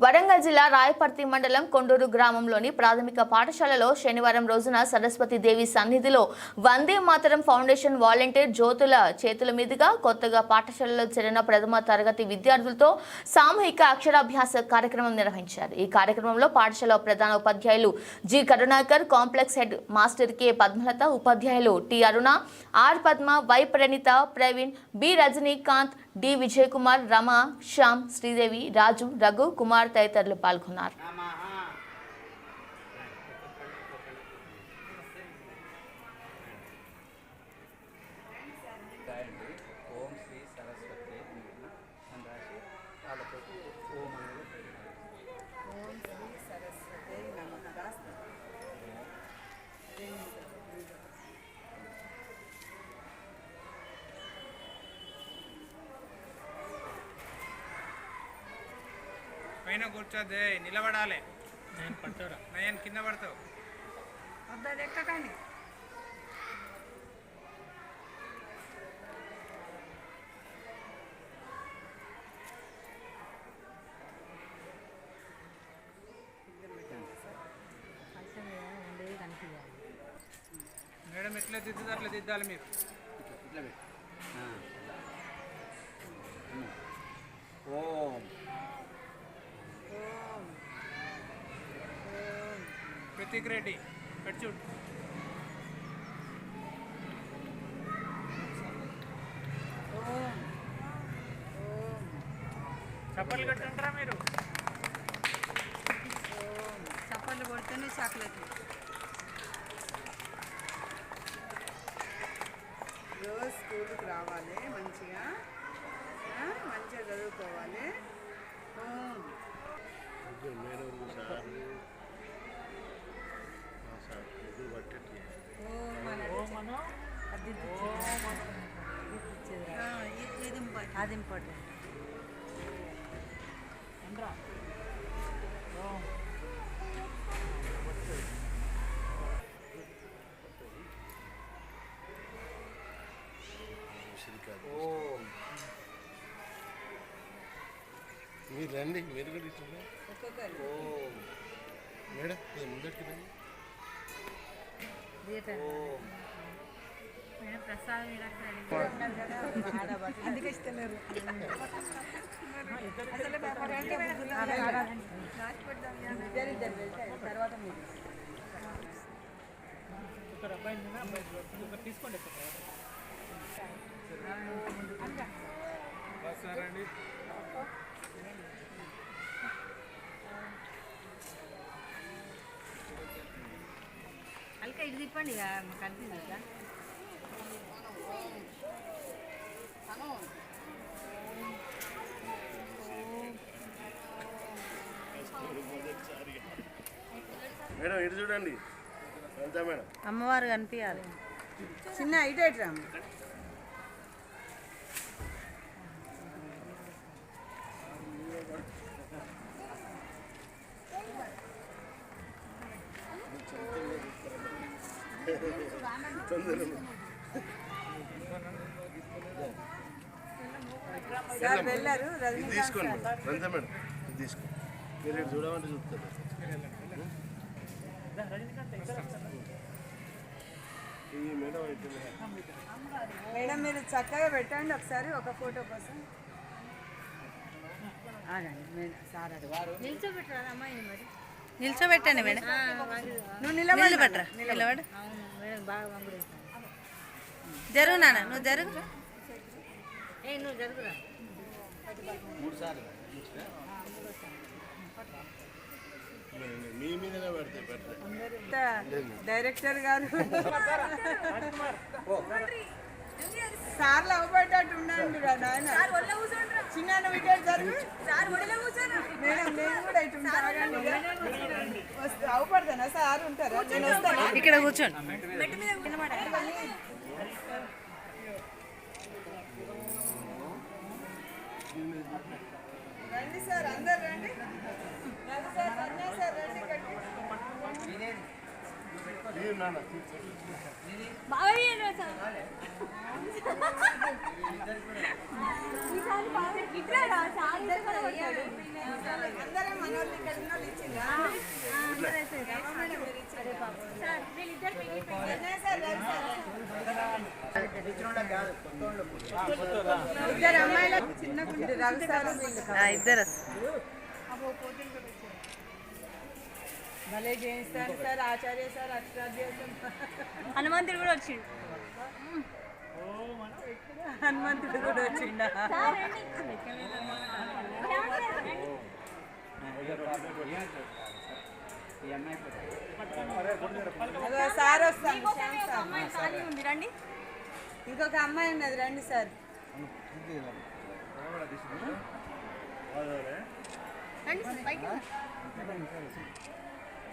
వరంగల్ జిల్లా రాయపర్తి మండలం కొండూరు గ్రామంలోని ప్రాథమిక పాఠశాలలో శనివారం రోజున సరస్వతి దేవి సన్నిధిలో వందే మాతరం ఫౌండేషన్ వాలంటీర్ జ్యోతుల చేతుల మీదుగా కొత్తగా పాఠశాలలో చేరిన ప్రథమ తరగతి విద్యార్థులతో సామూహిక అక్షరాభ్యాస కార్యక్రమం నిర్వహించారు. ఈ కార్యక్రమంలో పాఠశాల ప్రధాన ఉపాధ్యాయులు G Karunakar complex head master K Padmalatha ఉపాధ్యాయులు T Aruna R Padma Y Praneetha Praveen B Rajinikanth D Vijay Kumar Rama Shyam Sridevi Raju Raghu Kumar తదితరులు పాల్గొన్నారు రాయండి ఓం శ్రీ సరస్వతి అని రాసి వాళ్ళతో ఓం అనేది పెట్టాలి. ఓం శ్రీ సరస్వతి నమః రాస్తా పైన కూర్చోద్దే నిలబడాలి. నేను పడతారా నయన్ కింద పడతావు. వద్దది ఎక్కకండి మేడం ఎట్లా దిద్దుదో అట్లా దిద్దాలి మీరు. ఇట్లా పెట్టు ఆ. ఉమ్. ఓం ఓం ఓం ప్రతీక్ రెడ్డి పెట్టి చూడు ఓం ఓం చప్పట్లు కట్టుంటారా మీరు? ఓం చప్పట్లు కొడితేనే చాక్లెట్. రోజు స్కూల్కి రావాలి మంచిగా. ఆ, మంచిగా చదువుకోవాలి. ఓం ఓం అని అది ఆ, ఇది- ఇది ఇంపార్టెంట్. అది ఇంపార్టెంట్ ఓం మీరు రండి మీరు కూడా ఇట్లా ఓం. మేడం మీరు ముందరికి రండి. ఓం. అందుకే తర్వాత మీరు వస్తారండి అల్కా ఇటు తిప్పండి ఇక కనిపిస్తుంది మేడం ఇటు చూడండి అంతా మేడం అమ్మవారు కనిపించాలి. చిన్న ఇటు ఇటు రామ్మ. సార్ వెళ్ళారు ఇది తీసుకోండి సార్. రంజా మేడం. ఇది తీసుకో. మీరు చూడమంటే చూస్తారు. మేడం మీరు చక్కగా పెట్టండి ఒకసారి ఒక ఫోటో కోసం. నిల్చోబెట్టండి మేడం. నువ్వు నిలబడి నిలబడరా? నిలబడు. అవును మేడం బాగా వంగుడు. జరుగు నాన్న నువ్వు జరుగు. డైరెక్టర్ గారు. సార్లు అవ్వబడ్డట్టు రా నాయన. చిన్న జరుగు. నేను కూడా ఇటు. వస్తే అవ్వబడతానా? సార్ ఉంటారా? ఇక్కడ కూర్చోండి రండి సార్ అందరు రండి. రండి సార్ సంజయ్ సార్ రండి ఇక్కడికి. ఈ నాన్న అందరం మనం మంది ఇక్కడ సార్. ఇద్దరు అమ్మాయిలు ఇద్దరు భలే చేయిస్తాను సార్ ఆచార్య సార్ అష్టాధ్యాసం హనుమంతుడు కూడా వచ్చిండు. హనుమంతుడు కూడా వచ్చిండా? సార్ వస్తాను శ్యామ్ సార్. ఖాళీ ఉంది రండి. ఇంకొక అమ్మాయి ఉన్నది రండి సార్.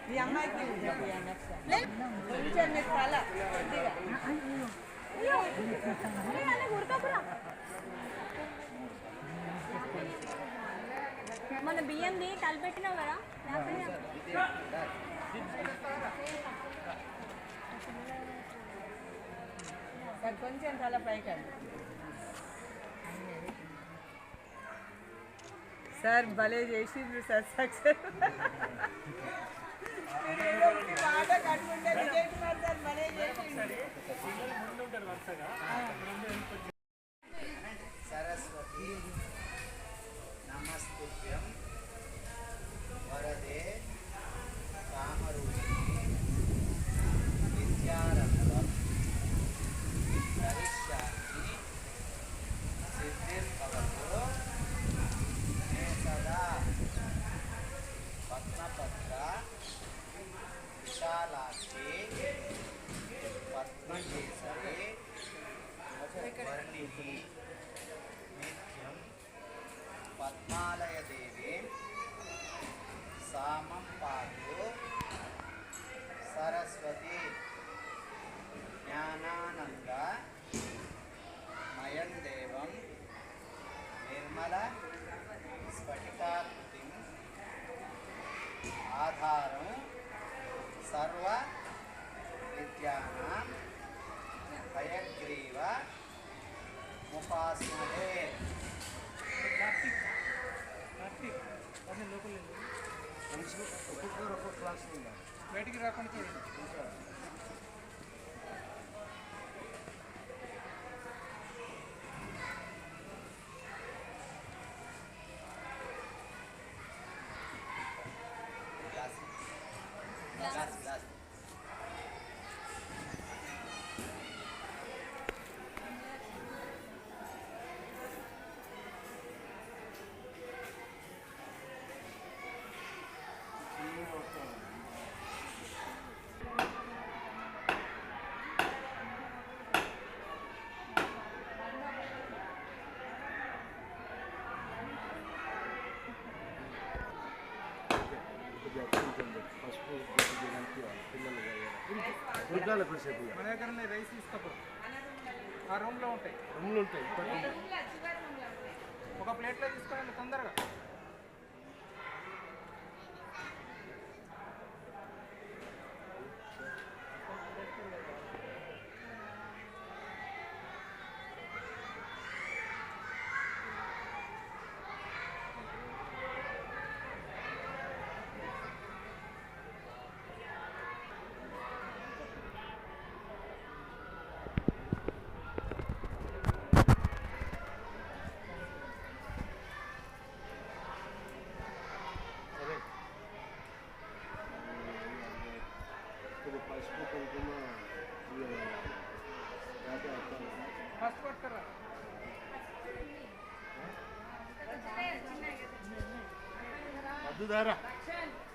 ఈ అమ్మాయికి. కొంచెం కొద్దిగా. మన బియ్యంది కలిపెట్టినావు కదా సార్ కొంచెం తల పైకండి సార్ భలే చేసిండ్రు సార్ సక్సెస్. సరస్వతి నమస్తే మాట పద్మాలయదేవి. సామం పాటు సరస్వతి. జ్ఞానానంద. మయం దేవం నిర్మల. స్ఫటికాకృతి. ఆధారం. సర్వ. విద్యానాం. భయగ్రీవ. ఉపాసనలే ఒక్కొక్కరు ఒక్కొక్క క్లాస్ ఉందా బయటికి రాకుండా చూడండి క్లాస్ క్లాస్ మన దగ్గర రైస్ తీసుకోపో. ఆ రూమ్లో ఉంటాయి. రూమ్లు ఉంటాయి. ఒక ప్లేట్లో తీసుకోండి తొందరగా. అద్దుదారా రైస్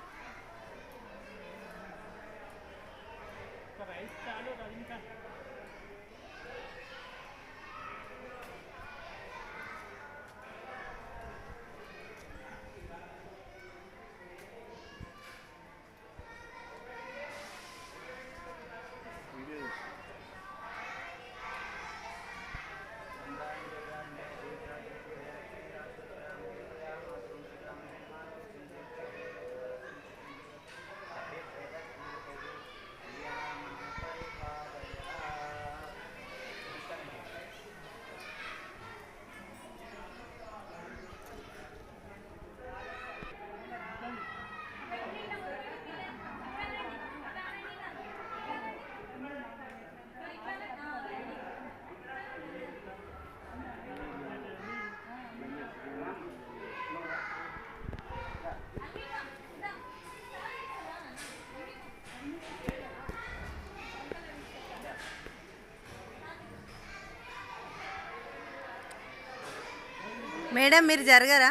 మేడం మీరు జరగరా?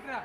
Ikra.